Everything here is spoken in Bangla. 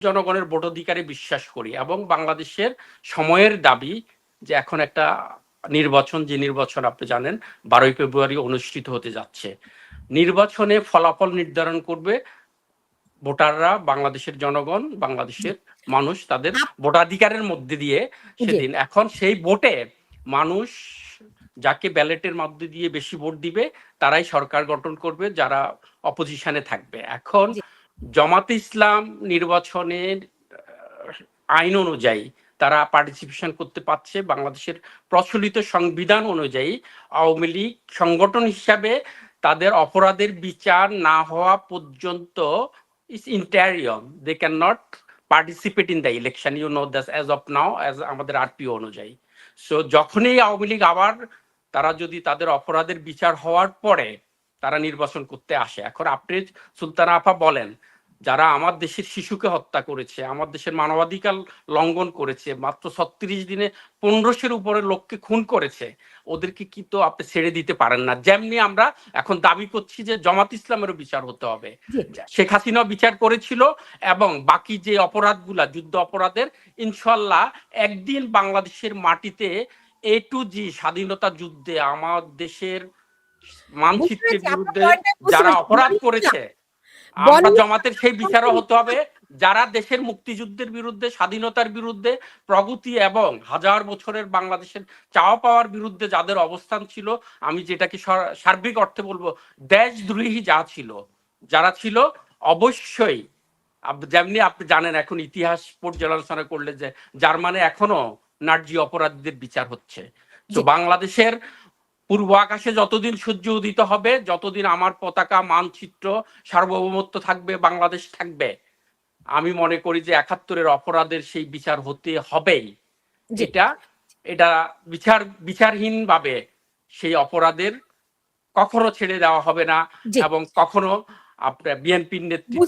জনগণের ভোটাধিকারে বিশ্বাস করি এবং বাংলাদেশের সময়ের দাবি যে এখন একটা নির্বাচন যে নির্বাচন আপনি জানেন বারোই ফেব্রুয়ারি অনুষ্ঠিত হতে যাচ্ছে। নির্বাচনে ফলাফল নির্ধারণ করবে ভোটাররা বাংলাদেশের জনগণ বাংলাদেশের মানুষ তাদের ভোটাধিকারের মধ্যে দিয়ে সেদিন এখন সেই ভোটে মানুষ যাকে ব্যালেটের মধ্যে দিয়ে বেশি ভোট দিবে তারাই সরকার গঠন করবে যারা অপোজিশনে থাকবে। এখন। জামাতে ইসলাম নির্বাচনের আইন অনুযায়ী তারা পার্টিসিপেশন করতে পারছে। বাংলাদেশের প্রচলিত সংবিধান অনুযায়ী আওয়ামী লীগ সংগঠন হিসাবে তাদের অপরাধের বিচার না হওয়া পর্যন্ত is interim they can not participate in the election you know that's as of now as আমাদের আরপিও অনুযায়ী। সো যখনই আওয়ামী লীগ আবার তারা যদি তাদের অপরাধের বিচার হওয়ার পরে তারা নির্বাচন করতে আসে। এখন আপনি সুলতানা আফা বলেন যারা আমার দেশের শিশুকে হত্যা করেছে আমার দেশের মানবাধিকার লঙ্ঘন করেছে মাত্র ছত্রিশ দিনে পনেরোশোর উপরে লোককে খুন করেছে ওদেরকে কি তো আপনি ছেড়ে দিতে পারেন না? যেমনি আমরা এখন দাবি করছি যে জামাত ইসলামেরও বিচার হতে হবে। শেখ হাসিনা বিচার করেছিল এবং বাকি যে অপরাধগুলা যুদ্ধ অপরাধের ইনশাল্লাহ একদিন বাংলাদেশের মাটিতে এ টু জি স্বাধীনতা যুদ্ধে আমার দেশের মানচিত্রের বিরুদ্ধে যারা অপরাধ করেছে আমরা জমাতের সেই বিচারও হতে হবে যারা দেশের মুক্তিযুদ্ধের বিরুদ্ধে স্বাধীনতার বিরুদ্ধে প্রগতি এবং হাজার বছরের বাংলাদেশের চাওয়া পাওয়ার বিরুদ্ধে যাদের অবস্থান ছিল আমি যেটাকে সর- সার্বিক অর্থে বলব দেশদ্রোহী যা ছিল যারা ছিল অবশ্যই যেমনি আপনি জানেন এখন ইতিহাস পর্যালোচনা করলে যে জার্মানে এখনও নার্জি অপরাধীদের বিচার হচ্ছে। তো। বাংলাদেশের পূর্ব আকাশে যতদিন সূর্য উদিত হবে যতদিন আমার পতাকা মানচিত্র সার্বভৌমত্ব থাকবে বাংলাদেশ থাকবে আমি মনে করি যে একাত্তরের অপরাধের সেই বিচার হতে হবেই। যেটা এটা এটা বিচার বিচারহীন ভাবে সেই অপরাধের কখনো ছেড়ে দেওয়া হবে না এবং কখনো আপনার বিএনপির নেতৃত্বে